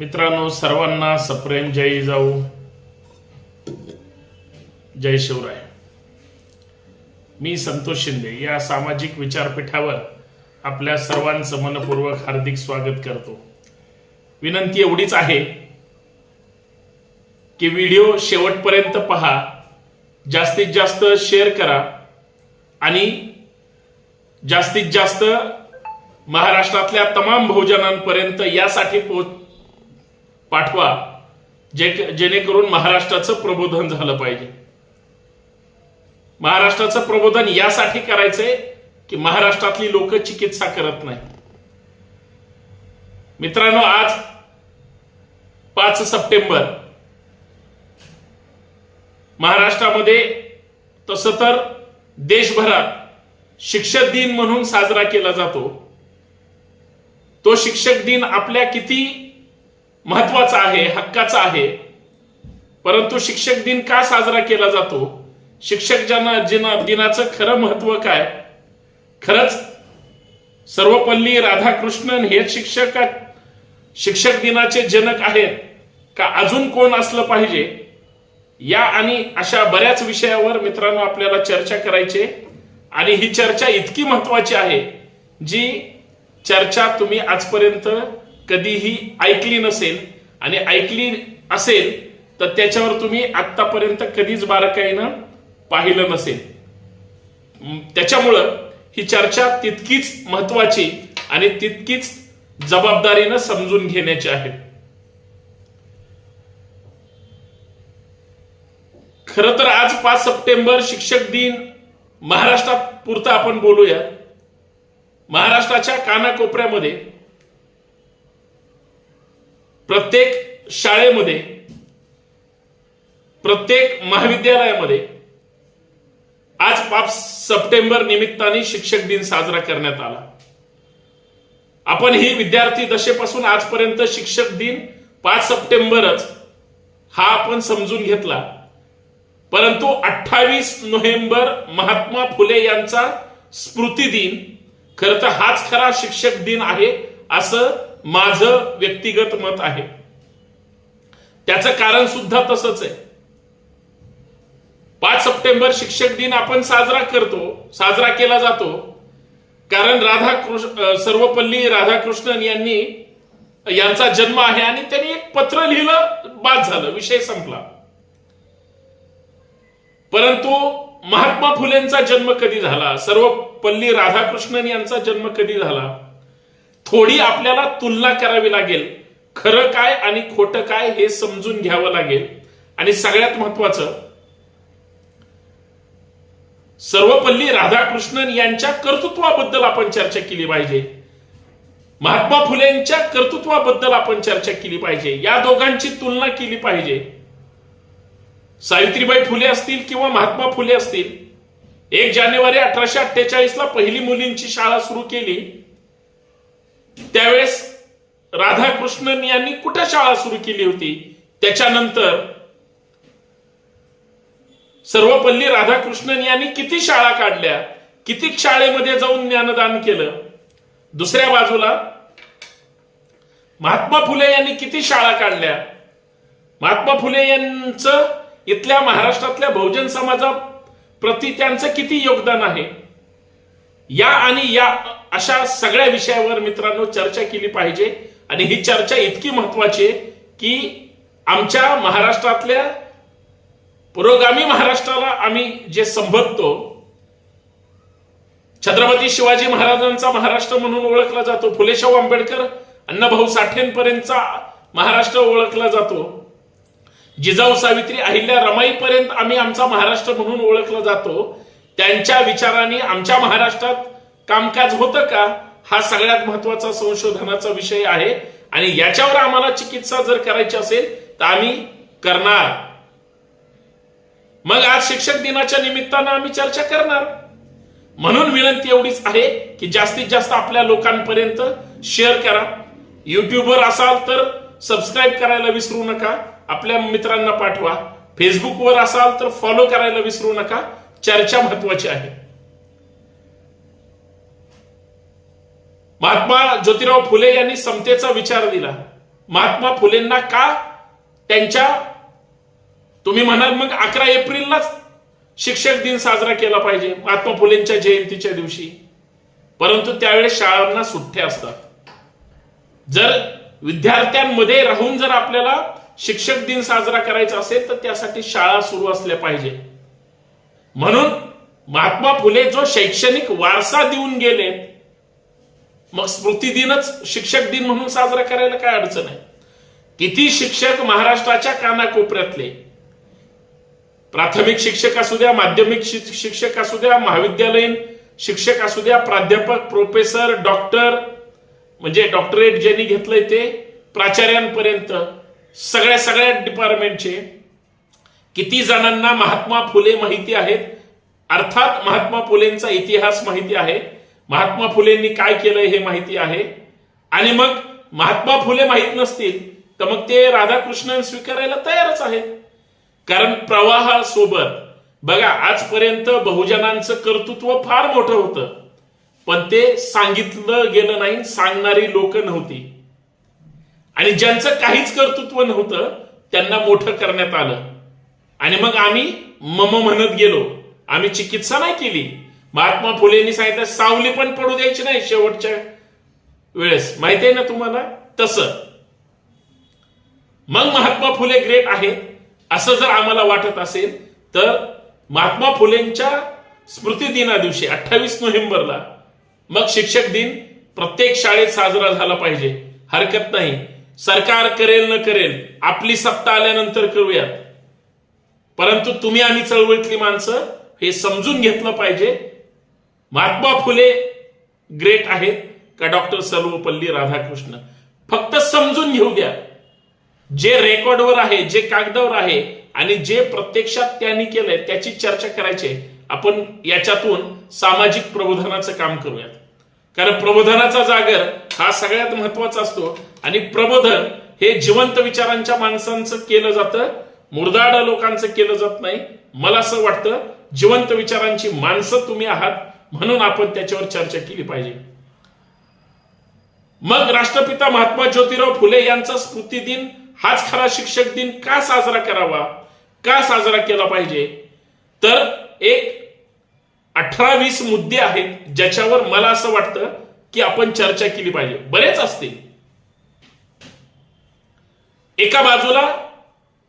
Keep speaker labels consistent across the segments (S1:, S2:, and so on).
S1: मित्रांनो सर्वांना सप्रेम जय जाऊ. जय शिवराय. मी संतोष शिंदे या सामाजिक विचारपीठावर आपल्या सर्वांचं मनपूर्वक हार्दिक स्वागत करतो. विनंती एवढीच आहे की व्हिडिओ शेवटपर्यंत पहा जास्तीत जास्त शेअर करा आणि जास्तीत जास्त महाराष्ट्रातल्या तमाम बहुजनांपर्यंत यासाठी पोच पाठवा. जे जेणेकरून महाराष्ट्राचं प्रबोधन झालं पाहिजे. महाराष्ट्राचं प्रबोधन यासाठी करायचंय की महाराष्ट्रातली लोक चिकित्सा करत नाही मित्रांनो आज पाच सप्टेंबर. महाराष्ट्रामध्ये तसं तर देशभरात शिक्षक दिन म्हणून साजरा केला जातो. तो शिक्षक दिन आपल्या किती महत्त्वाचा आहे हक्काचा आहे. परंतु शिक्षक दिन का साजरा केला जातो? शिक्षक ज्यांना जिना- दिनाचं खरं महत्त्व काय? खरंच सर्वपल्ली राधाकृष्णन हे शिक्षक शिक्षक दिनाचे जनक आहेत. का अजून कोण असलं पाहिजे? या आणि अशा बऱ्याच विषयावर मित्रांनो आपल्याला चर्चा करायची. आणि ही चर्चा इतकी महत्वाची आहे जी चर्चा तुम्ही आजपर्यंत कधीही ऐकली नसेल आणि ऐकली असेल तर त्याच्यावर तुम्ही आतापर्यंत कधीच बारकाईनं पाहिलं नसेल. त्याच्यामुळं ही चर्चा तितकीच महत्वाची आणि तितकीच जबाबदारीनं समजून घेण्याची आहे. खरं तर आज पाच सप्टेंबर शिक्षक दिन. महाराष्ट्रात पुरता आपण बोलूया. महाराष्ट्राच्या कानाकोपऱ्यामध्ये प्रत्येक शाळेमध्ये प्रत्येक महाविद्यालयामध्ये आज पाच सप्टेंबर निमित्ताने शिक्षक दिन साजरा करण्यात आला. आपण ही विद्यार्थी दशेपासून आजपर्यंत शिक्षक दिन पाच सप्टेंबरच हा आपण समजून घेतला. परंतु अठ्ठावीस नोव्हेंबर महात्मा फुले यांचा स्मृती दिन खर तर हाच खरा शिक्षक दिन आहे असं माझं व्यक्तिगत मत आहे. त्याचं कारण सुद्धा तसंच आहे. पाच सप्टेंबर शिक्षक दिन आपण साजरा करतो साजरा केला जातो. कारण राधाकृष्ण सर्वपल्ली राधाकृष्णन यांनी यांचा जन्म आहे आणि त्यांनी एक पत्र लिहिलं बाद झालं विषय संपला. परंतु महात्मा फुलेंचा जन्म कधी झाला? सर्वपल्ली राधाकृष्णन यांचा जन्म कधी झाला? थोडी आपल्याला तुलना करावी लागेल. खरं काय आणि खोटं काय हे समजून घ्यावं लागेल. आणि सगळ्यात महत्वाचं सर्वपल्ली राधाकृष्णन यांच्या कर्तृत्वाबद्दल आपण चर्चा केली पाहिजे. महात्मा फुलेंच्या कर्तृत्वाबद्दल आपण चर्चा केली पाहिजे. या दोघांची तुलना केली पाहिजे. सावित्रीबाई फुले असतील किंवा महात्मा फुले असतील. एक जानेवारी अठराशे अठ्ठेचाळीस ला पहिली मुलींची शाळा सुरू केली. त्यावेळेस राधाकृष्णन यांनी कुठे शाळा सुरू केली होती? त्याच्यानंतर सर्वपल्ली राधाकृष्णन यांनी किती शाळा काढल्या? किती शाळेमध्ये जाऊन ज्ञानदान केलं? दुसऱ्या बाजूला महात्मा फुले यांनी किती शाळा काढल्या? महात्मा फुले यांचं इथल्या महाराष्ट्रातल्या बहुजन समाजा प्रति त्यांचं किती योगदान आहे? या आणि या अशा सगळ्या विषयावर मित्रांनो चर्चा केली पाहिजे. आणि ही चर्चा इतकी महत्वाची आहे की आमच्या महाराष्ट्रातल्या पुरोगामी महाराष्ट्राला आम्ही जे संबोधतो छत्रपती शिवाजी महाराजांचा महाराष्ट्र म्हणून ओळखला जातो फुलेशाहू आंबेडकर अण्णाभाऊ साठेंपर्यंतचा महाराष्ट्र ओळखला जातो जिजाऊ सावित्री अहिल्या रमाईपर्यंत आम्ही आमचा महाराष्ट्र म्हणून ओळखला जातो. त्यांच्या विचाराने आमच्या महाराष्ट्रात कामकाज होतं का? हा सगळ्यात महत्त्वाचा संशोधनाचा विषय आहे. आणि याच्यावर आम्हाला चिकित्सा जर करायची असेल तर आम्ही करणार. मग आज शिक्षक दिनाच्या निमित्तानं आम्ही चर्चा करणार. म्हणून विनंती एवढीच आहे की जास्तीत जास्त आपल्या लोकांपर्यंत शेअर करा. युट्यूबवर असाल तर सबस्क्राईब करायला विसरू नका. आपल्या मित्रांना पाठवा. फेसबुकवर असाल तर फॉलो करायला विसरू नका. चर्चा महत्वाची आहे. महात्मा ज्योतिराव फुले यांनी समतेचा विचार दिला. महात्मा फुलेंना का त्यांच्या तुम्ही म्हणाल मग अकरा एप्रिललाच शिक्षक दिन साजरा केला पाहिजे महात्मा फुलेंच्या जयंतीच्या दिवशी. परंतु त्यावेळेस शाळांना सुट्ट्या असतात. जर विद्यार्थ्यांमध्ये राहून जर आपल्याला शिक्षक दिन साजरा करायचा असेल तर त्यासाठी शाळा सुरू असल्या पाहिजे. म्हणून महात्मा फुले जो शैक्षणिक वारसा देऊन गेले मग स्मृती दिनच शिक्षक दिन म्हणून साजरा करायला काय अडचण आहे? किती शिक्षक महाराष्ट्राच्या कानाकोपऱ्यातले? प्राथमिक शिक्षक असू द्या माध्यमिक शिक्षक असू द्या महाविद्यालयीन शिक्षक असू द्या प्राध्यापक प्रोफेसर डॉक्टर म्हणजे डॉक्टरेट ज्यांनी घेतलंय ते प्राचार्यांपर्यंत सगळ्या सगळ्या डिपार्टमेंटचे किती जणांना महात्मा फुले माहिती आहेत? अर्थात महात्मा फुलेंचा इतिहास माहिती आहे. महात्मा फुलेंनी काय केलंय हे माहिती आहे. आणि मग महात्मा फुले माहीत नसतील तर मग ते राधाकृष्णन स्वीकारायला तयारच आहेत. कारण प्रवाहासोबत बघा आजपर्यंत बहुजनांचं कर्तृत्व फार मोठं होतं. पण ते सांगितलं गेलं नाही सांगणारी लोक नव्हती. आणि ज्यांचं काहीच कर्तृत्व नव्हतं त्यांना मोठं करण्यात आलं. आणि मग आम्ही मम म्हणत गेलो. आम्ही चिकित्सा नाही केली. महात्मा फुलेंनी सांगितलं सावली पण पडू द्यायची नाही शेवटच्या वेळेस. माहिती आहे ना तुम्हाला? तसं. मग महात्मा फुले ग्रेट आहेत असं जर आम्हाला वाटत असेल तर महात्मा फुलेंच्या स्मृती दिना दिवशी अठ्ठावीस नोव्हेंबरला मग शिक्षक दिन प्रत्येक शाळेत साजरा झाला पाहिजे. हरकत नाही. सरकार करेल न करेल आपली सत्ता आल्यानंतर करूयात. परंतु तुम्ही आणि चळवळीतली माणसं हे समजून घेतलं पाहिजे. महात्मा फुले ग्रेट आहेत का डॉक्टर सर्वपल्ली राधाकृष्ण? फक्त समजून घेऊ द्या. जे रेकॉर्डवर आहे जे कागदावर आहे आणि जे प्रत्यक्षात त्यांनी केलंय त्याची चर्चा करायची आपण याच्यातून सामाजिक प्रबोधनाचं काम करूयात. कारण प्रबोधनाचा जागर हा सगळ्यात महत्त्वाचा असतो. आणि प्रबोधन हे जिवंत विचारांच्या माणसांचं केलं जातं. मुरदाड लोकांचं केलं जात नाही. मला असं वाटतं जिवंत विचारांची माणसं तुम्ही आहात म्हणून आपण त्याच्यावर चर्चा केली पाहिजे. मग राष्ट्रपिता महात्मा ज्योतिराव फुले यांचा स्मृती दिन हाच खरा शिक्षक दिन का साजरा करावा का साजरा केला पाहिजे? तर एक अठरा वीस मुद्दे आहेत ज्याच्यावर मला असं वाटतं की आपण चर्चा केली पाहिजे. बरेच असतील. एका बाजूला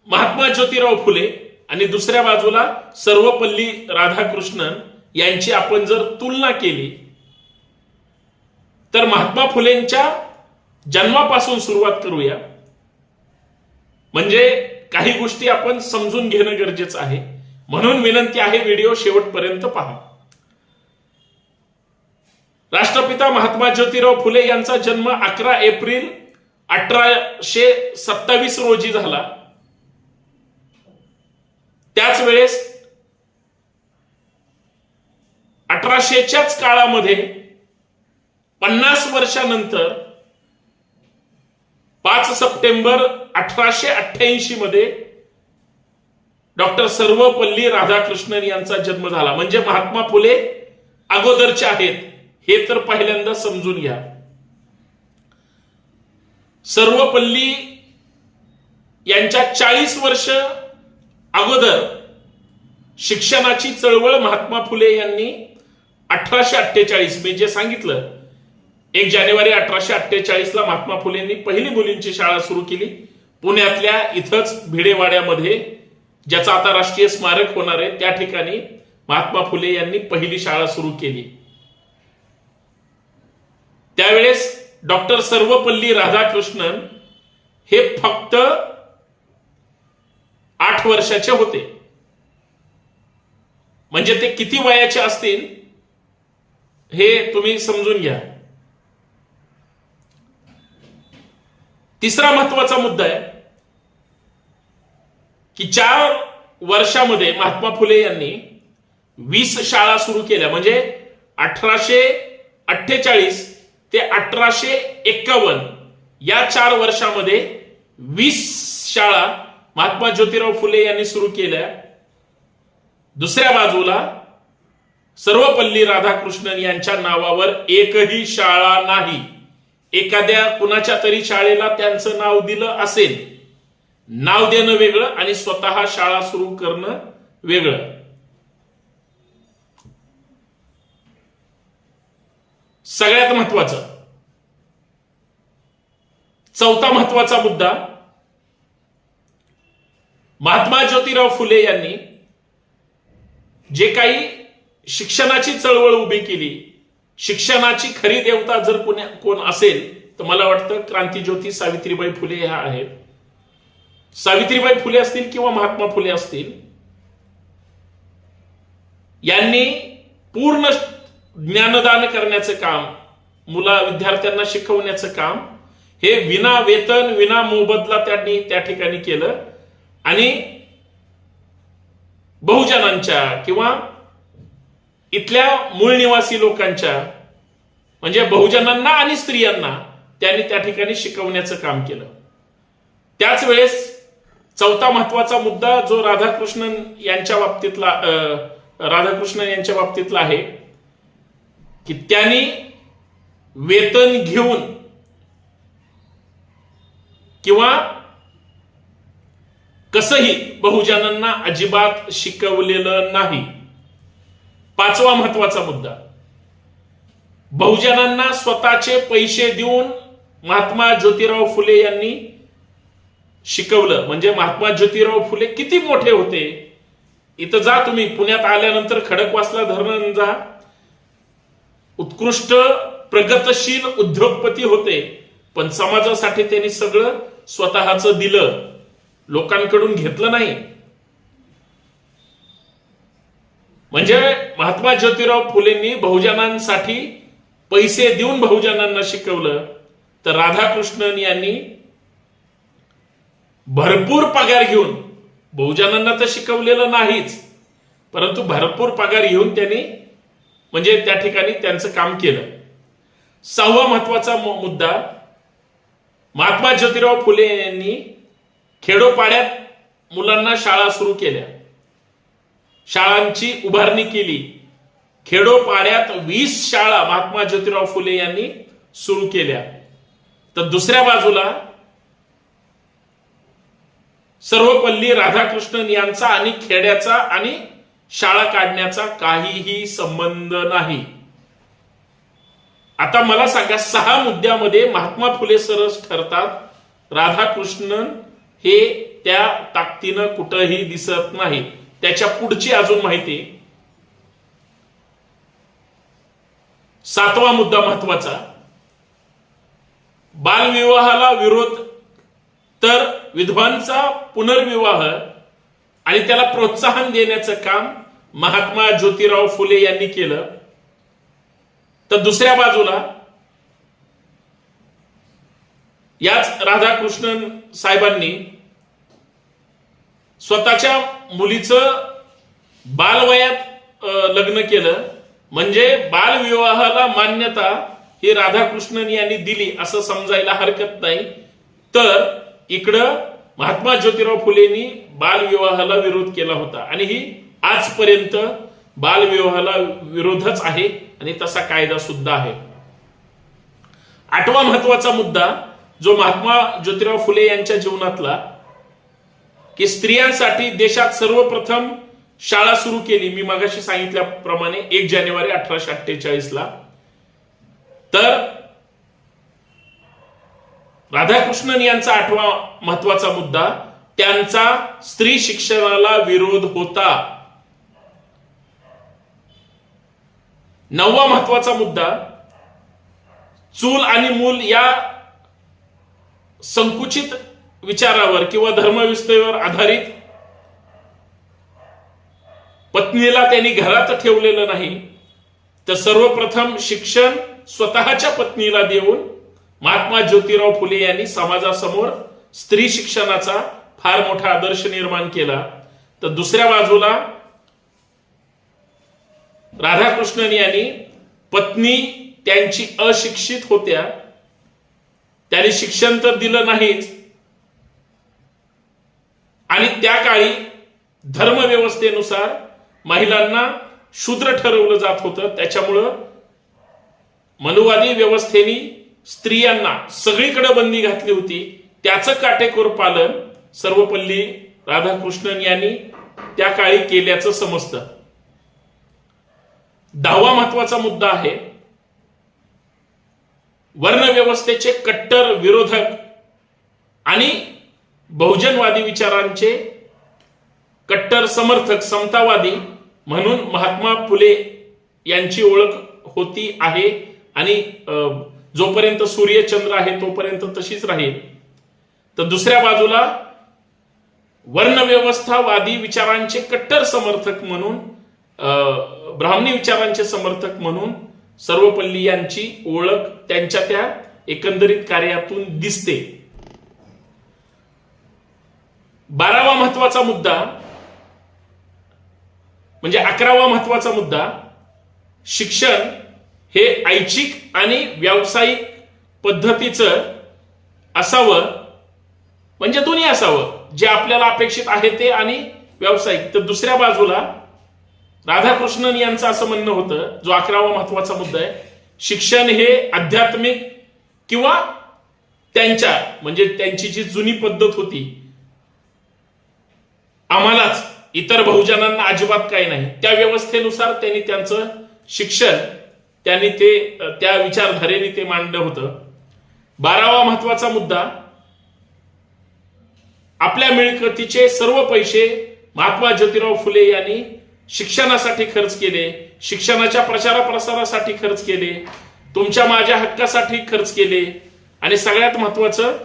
S1: महात्मा ज्योतिराव फुले आणि दुसऱ्या बाजूला सर्वपल्ली राधाकृष्णन यांची आपण जर तुलना केली तर महात्मा फुलेंच्या जन्मापासून सुरुवात करूया. म्हणजे काही गोष्टी आपण समजून घेणं गरजेचं आहे. म्हणून विनंती आहे व्हिडिओ शेवटपर्यंत पहा. राष्ट्रपिता महात्मा ज्योतिराव फुले यांचा जन्म अकरा एप्रिल अठराशे सत्तावीस रोजी झाला. त्याच वेळेस अठराशेच्याच काळामध्ये पन्नास वर्षानंतर पाच सप्टेंबर अठराशे अठ्ठ्याऐंशी मध्ये डॉक्टर सर्वपल्ली राधाकृष्णन यांचा जन्म झाला. म्हणजे महात्मा फुले अगोदरचे आहेत. हे तर पहिल्यांदा समजून घ्या. सर्वपल्ली यांच्या चाळीस वर्ष अगोदर शिक्षणाची चळवळ महात्मा फुले यांनी अठराशे अठ्ठेचाळीस मी जे सांगितलं एक जानेवारी अठराशे अठ्ठेचाळीस ला महात्मा फुलेंनी पहिली मुलींची शाळा सुरू केली. पुण्यातल्या इथंच भिडेवाड्यामध्ये ज्याचं आता राष्ट्रीय स्मारक होणार आहे त्या ठिकाणी महात्मा फुले यांनी पहिली शाळा सुरू केली. त्यावेळेस डॉक्टर सर्वपल्ली राधाकृष्णन हे फक्त आठ वर्षाचे होते. म्हणजे ते किती वयाचे असतील हे तुम्ही समजून घ्या. तिसरा महत्त्वाचा मुद्दा आहे की चार वर्षामध्ये महात्मा फुले यांनी वीस शाळा सुरू केल्या म्हणजे अठराशे अठ्ठेचाळीस ते अठराशे एक्कावन्न या चार वर्षामध्ये वीस शाळा महात्मा ज्योतिराव फुले यांनी सुरू केल्या. दुसऱ्या बाजूला सर्वपल्ली राधाकृष्णन यांच्या नावावर एकही शाळा नाही. एखाद्या कुणाच्या तरी शाळेला त्यांचं नाव दिलं असेल नाव देणं वेगळं आणि स्वतः शाळा सुरू करणं वेगळं. सगळ्यात महत्वाचं चौथा महत्त्वाचा मुद्दा महात्मा ज्योतिराव फुले यांनी जे काही शिक्षणाची चळवळ उभी केली शिक्षणाची खरी देवता जर कोणी कोण असेल तर मला वाटतं क्रांतीज्योती सावित्रीबाई फुले ह्या आहेत. सावित्रीबाई फुले असतील किंवा महात्मा फुले असतील यांनी पूर्ण ज्ञानदान करण्याचं काम मुला विद्यार्थ्यांना शिकवण्याचं काम हे विना वेतन विना मोबदला त्यांनी त्या ठिकाणी केलं. आणि बहुजनांच्या किंवा इथल्या मूळ निवासी लोकांच्या म्हणजे बहुजनांना आणि स्त्रियांना त्यांनी त्या ठिकाणी शिकवण्याचं काम केलं. त्याच वेळेस चौथा महत्त्वाचा मुद्दा जो राधाकृष्णन यांच्या बाबतीतला अं, राधाकृष्णन यांच्या बाबतीतला आहे की त्यांनी वेतन घेऊन किंवा कसंही बहुजनांना अजिबात शिकवलेलं नाही. पाचवा महत्त्वाचा मुद्दा. बहुजनांना स्वतःचे पैसे देऊन महात्मा ज्योतिराव फुले यांनी शिकवलं. म्हणजे महात्मा ज्योतिराव फुले किती मोठे होते? इथं जा तुम्ही. पुण्यात आल्यानंतर खडकवासला धरण जा. उत्कृष्ट प्रगतशील उद्योगपती होते. पण समाजासाठी त्यांनी सगळं स्वतःच दिलं. लोकांकडून घेतलं नाही. म्हणजे महात्मा ज्योतिराव फुलेंनी बहुजनांसाठी पैसे देऊन बहुजनांना शिकवलं तर राधाकृष्णन यांनी भरपूर पगार घेऊन बहुजनांना तर शिकवलेलं नाहीच परंतु भरपूर पगार घेऊन त्यांनी म्हणजे त्या ठिकाणी त्यांचं काम केलं. सहावा महत्त्वाचा मुद्दा महात्मा ज्योतिराव फुले यांनी खेडोपाड्यात मुलांना शाळा सुरू केल्या. शाळांची उभारणी केली. खेडोपाड्यात वीस शाळा महात्मा ज्योतिराव फुले यांनी सुरू केल्या. तर दुसऱ्या बाजूला सर्वपल्ली राधाकृष्णन यांचा आणि खेड्याचा आणि शाळा काढण्याचा काहीही संबंध नाही. आता मला सांगा सहा मुद्द्यामध्ये महात्मा फुले सरस ठरतात राधाकृष्णन हे त्या ताकदीनं कुठंही दिसत नाही. त्याच्या पुढची अजून माहिती सातवा मुद्दा महत्त्वाचा. बालविवाहाला विरोध तर विधवांचा पुनर्विवाह आणि त्याला प्रोत्साहन देण्याचं काम महात्मा ज्योतिराव फुले यांनी केलं. तर दुसऱ्या बाजूला याच राधाकृष्णन साहेबांनी स्वतःच्या मुलीचं बालवयात लग्न केलं. म्हणजे बालविवाहाला मान्यता ही राधाकृष्णन यांनी दिली असं समजायला हरकत नाही. तर इकडं महात्मा ज्योतिराव फुलेंनी बालविवाहाला विरोध केला होता. आणि ही आजपर्यंत बालविवाहाला विरोधच आहे आणि तसा कायदा सुद्धा आहे. आठवा महत्त्वाचा मुद्दा जो महात्मा ज्योतिराव फुले यांच्या जीवनातला की स्त्रियांसाठी देशात सर्वप्रथम शाळा सुरू केली. मी मागाशी सांगितल्याप्रमाणे एक जानेवारी अठराशे अठ्ठेचाळीस ला तर राधाकृष्णन यांचा आठवा महत्त्वाचा मुद्दा त्यांचा स्त्री शिक्षणाला विरोध होता. नववा महत्त्वाचा मुद्दा चूल आणि मूल या संकुचित विचारावर किंवा धर्मविस्तेवर आधारित पत्नीला त्यांनी घरात ठेवलेलं नाही तर सर्वप्रथम शिक्षण स्वतःच्या पत्नीला देऊन महात्मा ज्योतिराव फुले यांनी समाजासमोर स्त्री शिक्षणाचा फार मोठा आदर्श निर्माण केला. तर दुसऱ्या बाजूला राधाकृष्णन यांनी पत्नी त्यांची अशिक्षित होत्या त्याने शिक्षण तर दिलं नाहीच. आणि त्या काळी धर्मव्यवस्थेनुसार महिलांना शूद्र ठरवलं जात होतं. त्याच्यामुळं मनुवादी व्यवस्थेनी स्त्रियांना सगळीकडे बंदी घातली होती. त्याचं काटेकोर पालन सर्वपल्ली राधाकृष्णन यांनी त्या काळी केल्याचं समजतं. दहावा महत्त्वाचा मुद्दा आहे. वर्णव्यवस्थेचे कट्टर विरोधक आणि बहुजनवादी विचारांचे कट्टर समर्थक समतावादी म्हणून महात्मा फुले यांची ओळख होती आहे आणि जोपर्यंत सूर्यचंद्र आहे तोपर्यंत तशीच राहील. तर दुसऱ्या बाजूला वर्णव्यवस्थावादी विचारांचे कट्टर समर्थक म्हणून ब्राह्मणी विचारांचे समर्थक म्हणून सर्वपल्ली यांची ओळख त्यांच्या त्या एकंदरीत कार्यातून दिसते. बारावा महत्त्वाचा मुद्दा म्हणजे अकरावा महत्त्वाचा मुद्दा शिक्षण हे ऐच्छिक आणि व्यावसायिक पद्धतीचं असावं म्हणजे दोन्ही असावं जे आपल्याला अपेक्षित आहे ते आणि व्यावसायिक. तर दुसऱ्या बाजूला राधाकृष्णन यांचं असं म्हणणं होतं जो अकरावा महत्त्वाचा मुद्दा आहे शिक्षण हे आध्यात्मिक किंवा त्यांच्या म्हणजे त्यांची जी जुनी पद्धत होती आम्हालाच इतर बहुजनांना अजिबात काही नाही. त्या व्यवस्थेनुसार त्यांनी त्यांचं शिक्षण त्यांनी ते त्या विचारधारेने ते मांडलं होतं. बारावा महत्त्वाचा मुद्दा आपल्या मिळकतीचे सर्व पैसे महात्मा ज्योतिराव फुले यांनी शिक्षणासाठी खर्च केले शिक्षणाच्या प्रचारा प्रसारासाठी खर्च केले तुमच्या माझ्या हक्कासाठी खर्च केले आणि सगळ्यात महत्वाचं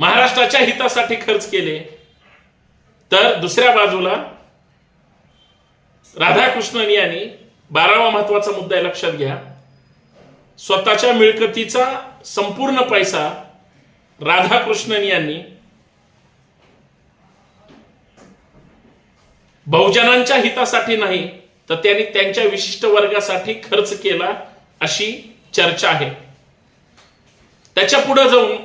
S1: महाराष्ट्राच्या हितासाठी खर्च केले. तर दुसऱ्या बाजूला राधाकृष्णन यांनी बारावा महत्त्वाचा मुद्दा आहे लक्षात घ्या. स्वतःच्या मिळकतीचा संपूर्ण पैसा राधाकृष्णन यांनी बहुजनांच्या हितासाठी नाही तर त्यांनी त्यांच्या विशिष्ट वर्गासाठी खर्च केला अशी चर्चा आहे. त्याच्या पुढे जाऊन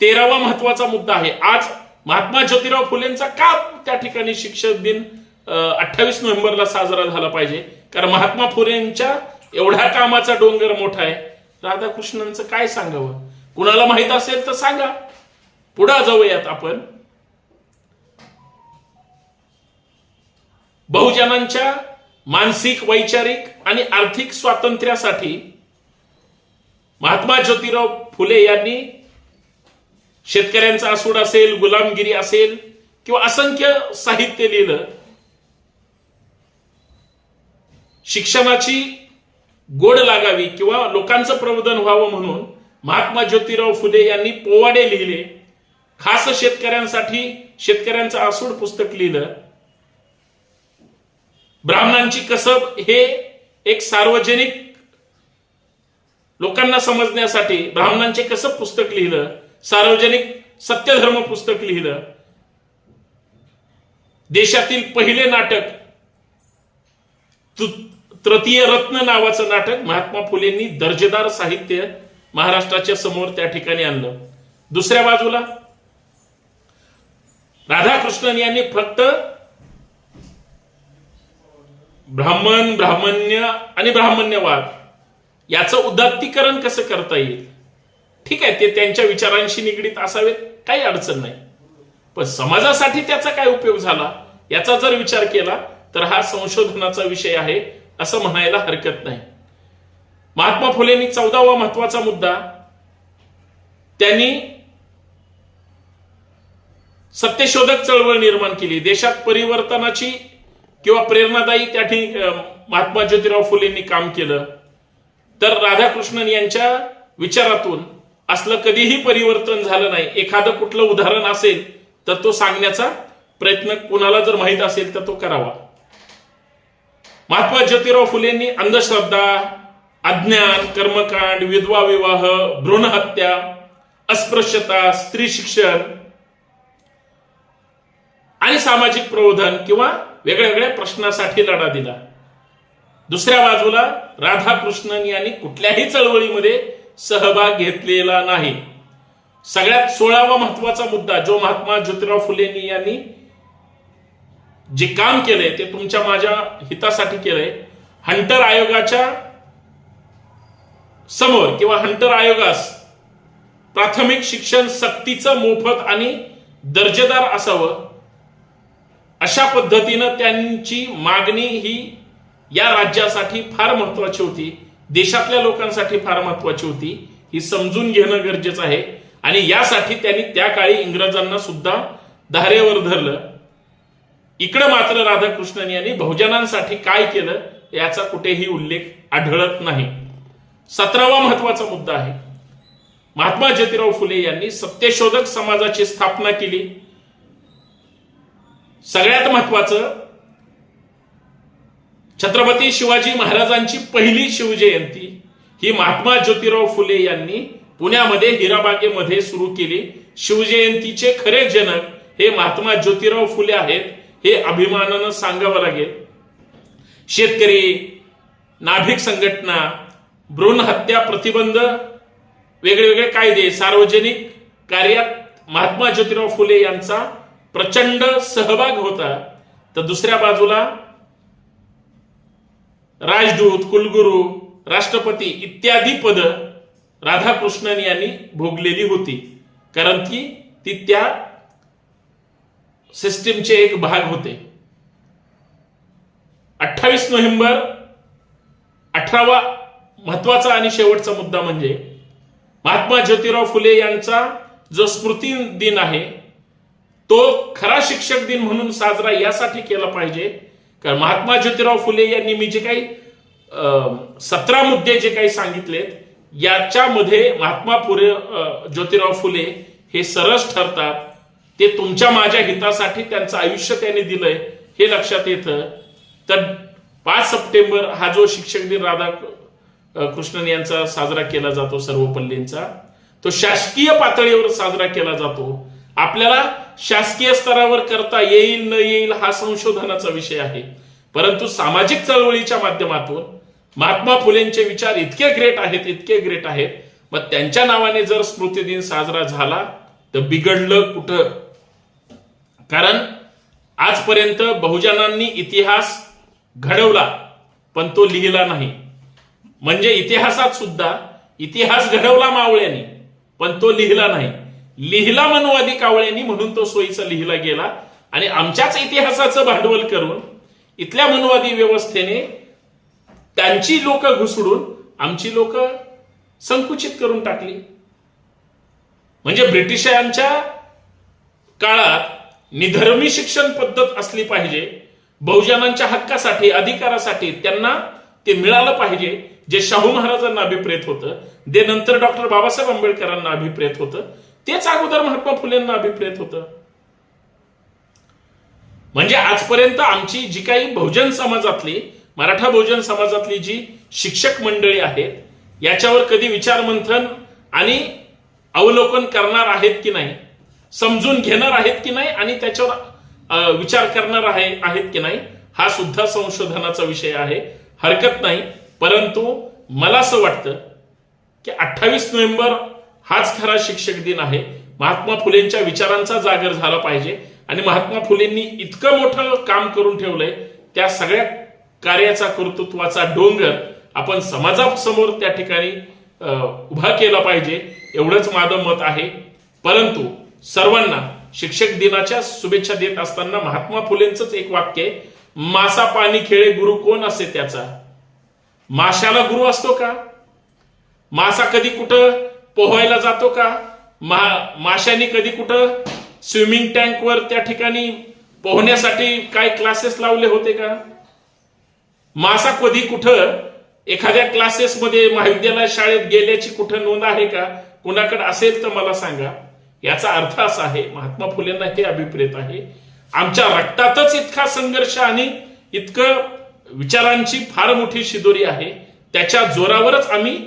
S1: तेरावा महत्त्वाचा मुद्दा आहे. आज महात्मा ज्योतिराव फुलेंचा का त्या ठिकाणी शिक्षक दिन अठ्ठावीस नोव्हेंबरला साजरा झाला पाहिजे? कारण महात्मा फुलेंच्या एवढ्या कामाचा डोंगर मोठा आहे. राधाकृष्णांचं काय सांगावं? कुणाला माहीत असेल तर सांगा. पुढे जाऊयात आपण. बहुजनांच्या मानसिक वैचारिक आणि आर्थिक स्वातंत्र्यासाठी महात्मा ज्योतिराव फुले यांनी शेतकऱ्यांचा आसूड असेल गुलामगिरी असेल किंवा असंख्य साहित्य लिहिलं शिक्षणाची गोड लागावी किंवा लोकांचं प्रबोधन व्हावं म्हणून महात्मा ज्योतिराव फुले यांनी पोवाडे लिहिले खास शेतकऱ्यांसाठी शेतकऱ्यांचं आसूड पुस्तक लिहिलं ब्राह्मणांची कसब हे एक सार्वजनिक लोकांना समजण्यासाठी ब्राह्मणांचे कसब पुस्तक लिहिलं सार्वजनिक सत्यधर्म पुस्तक लिहिलं. देशातील पहिले नाटक तृ- तृतीय रत्न नावाचं नाटक महात्मा फुलेंनी दर्जेदार साहित्य महाराष्ट्राच्या समोर त्या ठिकाणी आणलं. दुसऱ्या बाजूला राधाकृष्णन यांनी फक्त ब्राह्मण ब्राह्मण्य आणि ब्राह्मण्यवाद. याचं उदात्तीकरण कसं करता येईल? ठीक आहे ते त्यांच्या विचारांशी निगडीत असावेत काही अडचण नाही. पण समाजासाठी त्याचा काय उपयोग झाला? याचा जर विचार केला तर हा संशोधनाचा विषय आहे असं म्हणायला हरकत नाही. महात्मा फुलेंनी चौदावा महत्त्वाचा मुद्दा त्यांनी सत्यशोधक चळवळ निर्माण केली. देशात परिवर्तनाची किंवा प्रेरणादायी त्या ठिकाणी महात्मा ज्योतिराव फुलेंनी काम केलं. तर राधाकृष्णन यांच्या विचारातून असलं कधीही परिवर्तन झालं नाही. एखादं कुठलं उदाहरण असेल तर तो सांगण्याचा प्रयत्न कुणाला जर माहीत असेल तर तो करावा. महात्मा ज्योतिराव फुलेंनी अंधश्रद्धा अज्ञान कर्मकांड विधवा विवाह भ्रूणहत्या अस्पृश्यता स्त्री शिक्षण आणि सामाजिक प्रबोधन किंवा वेगळ्या वेगळ्या प्रश्नासाठी लढा दिला. दुसऱ्या बाजूला राधाकृष्णन यांनी कुठल्याही चळवळीमध्ये सहभाग घेतलेला नाही. सगळ्यात सोळावा महत्त्वाचा मुद्दा जो महात्मा ज्योतिराव फुलेंनी यांनी जे काम केलंय ते तुमच्या माझ्या हितासाठी केलंय. हंटर आयोगाच्या समोर किंवा हंटर आयोगास प्राथमिक शिक्षण सक्तीचं मोफत आणि दर्जेदार असावं अशा पद्धतीनं त्यांची मागणी ही या राज्यासाठी फार महत्वाची होती. देशातल्या लोकांसाठी फार महत्वाची होती. ही समजून घेणं गरजेचं आहे. आणि यासाठी त्यांनी त्या काळी इंग्रजांना सुद्धा धारेवर धरलं. इकडं मात्र राधाकृष्णन यांनी बहुजनांसाठी काय केलं याचा कुठेही उल्लेख आढळत नाही. सतरावा महत्त्वाचा मुद्दा आहे. महात्मा ज्योतिराव फुले यांनी सत्यशोधक समाजाची स्थापना केली. सगळ्यात महत्वाचं छत्रपती शिवाजी महाराजांची पहिली शिवजयंती ही महात्मा ज्योतिराव फुले यांनी पुण्यामध्ये हिराबागेमध्ये सुरू केली. शिवजयंतीचे खरे जनक हे महात्मा ज्योतिराव फुले आहेत हे अभिमानानं सांगावं लागेल. शेतकरी नाभिक संघटना भ्रूण हत्या प्रतिबंध वेगळे वेगळे कायदे सार्वजनिक कार्यात महात्मा ज्योतिराव फुले यांचा प्रचंड सहभाग होता. तर दुसऱ्या बाजूला राजदूत कुलगुरू राष्ट्रपती इत्यादी पद राधाकृष्णन यांनी भोगलेली होती. कारण की ती त्या सिस्टीमचे एक भाग होते. अठ्ठावीस नोव्हेंबर अठरावा महत्त्वाचा आणि शेवटचा मुद्दा म्हणजे महात्मा ज्योतिराव फुले यांचा जो स्मृती दिन आहे तो खरा शिक्षक दिन म्हणून साजरा यासाठी केला पाहिजे. कारण महात्मा ज्योतिराव फुले यांनी मी जे काही सतरा मुद्दे जे काही सांगितलेत याच्यामध्ये महात्मा फुले ज्योतिराव फुले हे सरस ठरतात. ते तुमच्या माझ्या हितासाठी त्यांचं आयुष्य त्यांनी दिलंय हे लक्षात येतं. तर पाच सप्टेंबर हा जो शिक्षक दिन राधा कृष्णन यांचा साजरा केला जातो सर्वपल्लींचा तो शासकीय पातळीवर साजरा केला जातो. आपल्याला शासकीय स्तरावर करता येईल न येईल हा संशोधनाचा विषय आहे. परंतु सामाजिक चळवळीच्या माध्यमातून महात्मा फुलेंचे विचार इतके ग्रेट आहेत इतके ग्रेट आहेत. मग त्यांच्या नावाने जर स्मृती दिन साजरा झाला तर बिघडलं कुठं? कारण आजपर्यंत बहुजनांनी इतिहास घडवला पण तो लिहिला नाही. म्हणजे इतिहासात सुद्धा इतिहास घडवला मावळ्यांनी पण तो लिहिला नाही. लिहिला मनवादी कावळ्यांनी म्हणून तो सोयीचा लिहिला गेला. आणि आमच्याच इतिहासाचं भांडवल करून इथल्या मनवादी व्यवस्थेने त्यांची लोक घुसडून आमची लोक संकुचित करून टाकली. म्हणजे ब्रिटिशांच्या काळात निधर्मी शिक्षण पद्धत असली पाहिजे बहुजनांच्या हक्कासाठी अधिकारासाठी त्यांना ते मिळालं पाहिजे. जे शाहू महाराजांना अभिप्रेत होतं जे नंतर डॉक्टर बाबासाहेब आंबेडकरांना अभिप्रेत होतं तेच अगोदर महात्मा फुलेंना अभिप्रेत होतं. म्हणजे आजपर्यंत आमची जी काही बहुजन समाजातली मराठा बहुजन समाजातली जी शिक्षक मंडळी आहेत याच्यावर कधी विचार मंथन आणि अवलोकन करणार आहेत की नाही समजून घेणार आहेत की नाही आणि त्याच्यावर विचार करणार आहे आहेत की नाही हा सुद्धा संशोधनाचा विषय आहे. हरकत नाही. परंतु मला असं वाटतं की अठ्ठावीस नोव्हेंबर हाच खरा शिक्षक दिन आहे. महात्मा फुलेंच्या विचारांचा जागर झाला पाहिजे. आणि महात्मा फुलेंनी इतकं मोठं काम करून ठेवलंय. त्या सगळ्या कार्याचा कर्तृत्वाचा डोंगर आपण समाजासमोर त्या ठिकाणी उभा केला पाहिजे. एवढंच माझं मत आहे. परंतु सर्वांना शिक्षक दिनाच्या शुभेच्छा देत असताना महात्मा फुलेंचंच एक वाक्य आहे. मासा पाणी खेळे गुरु कोण असे त्याचा? माशाला गुरु असतो का? मासा कधी कुठं पोहायला जातो का? मा माशांनी कधी कुठं स्विमिंग टँकवर त्या ठिकाणी पोहण्यासाठी काय क्लासेस लावले होते का? मासा कधी कुठं एखाद्या क्लासेसमध्ये महाविद्यालय शाळेत गेल्याची कुठं नोंद आहे का? कुणाकडे असेल तर मला सांगा. याचा अर्थ असा आहे महात्मा फुलेंना हे अभिप्रेत आहे. आमच्या रक्तातच इतका संघर्ष आणि इतकं विचारांची फार मोठी शिदोरी आहे. त्याच्या जोरावरच आम्ही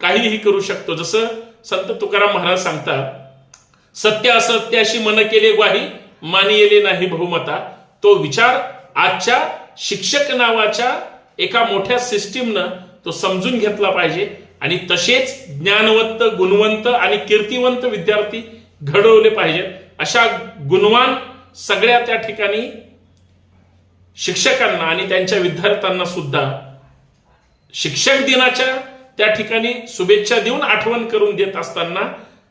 S1: काहीही करू शकतो. जसं संत तुकाराम महाराज सांगतात सत्य असत्याशी मन केले ग्वाही मानिले नाही बहुमता. तो विचार आजच्या शिक्षक नावाच्या एका मोठ्या सिस्टीमनं तो समजून घेतला पाहिजे. आणि तसेच ज्ञानवंत गुणवंत आणि कीर्तिवंत विद्यार्थी घडवले पाहिजेत अशा गुणवान सगळ्या त्या ठिकाणी शिक्षकांना आणि त्यांच्या विद्यार्थ्यांना सुद्धा शिक्षक दिनाच्या त्या ठिकाणी शुभेच्छा देऊन आठवण करून देत असताना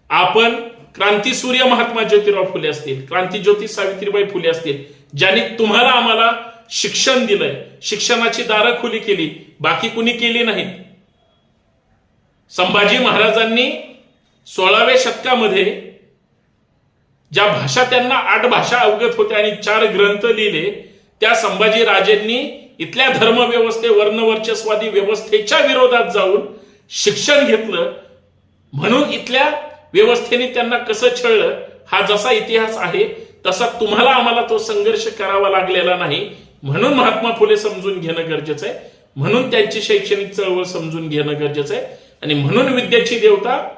S1: आपण क्रांती सूर्य महात्मा ज्योतिराव फुले असतील क्रांती ज्योती सावित्रीबाई फुले असतील ज्यांनी तुम्हाला आम्हाला शिक्षण दिलंय शिक्षणाची दारं खुली केली बाकी कुणी केली नाहीत. संभाजी महाराजांनी सोळाव्या शतकामध्ये ज्या भाषा त्यांना आठ भाषा अवगत होत्या आणि चार ग्रंथ लिहिले त्या संभाजी राजेंनी इथल्या धर्मव्यवस्थे वर्णवर्चस्वादी व्यवस्थेच्या विरोधात जाऊन शिक्षण घेतलं म्हणून इथल्या व्यवस्थेने त्यांना कसं छळलं हा जसा इतिहास आहे तसा तुम्हाला आम्हाला तो संघर्ष करावा लागलेला नाही. म्हणून महात्मा फुले समजून घेणं गरजेचं आहे. म्हणून त्यांची शैक्षणिक चळवळ समजून घेणं गरजेचं आहे. आणि म्हणून विद्याची देवता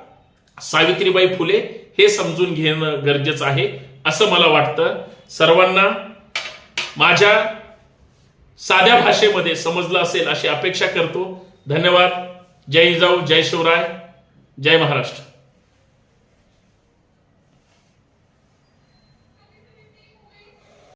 S1: सावित्रीबाई फुले हे समजून घेणं गरजेचं आहे असं मला वाटतं. सर्वांना माझ्या साध्या भाषेमध्ये समजलं असेल अशी अपेक्षा करतो. धन्यवाद. जय जाऊ जय शिवराय जय महाराष्ट्र.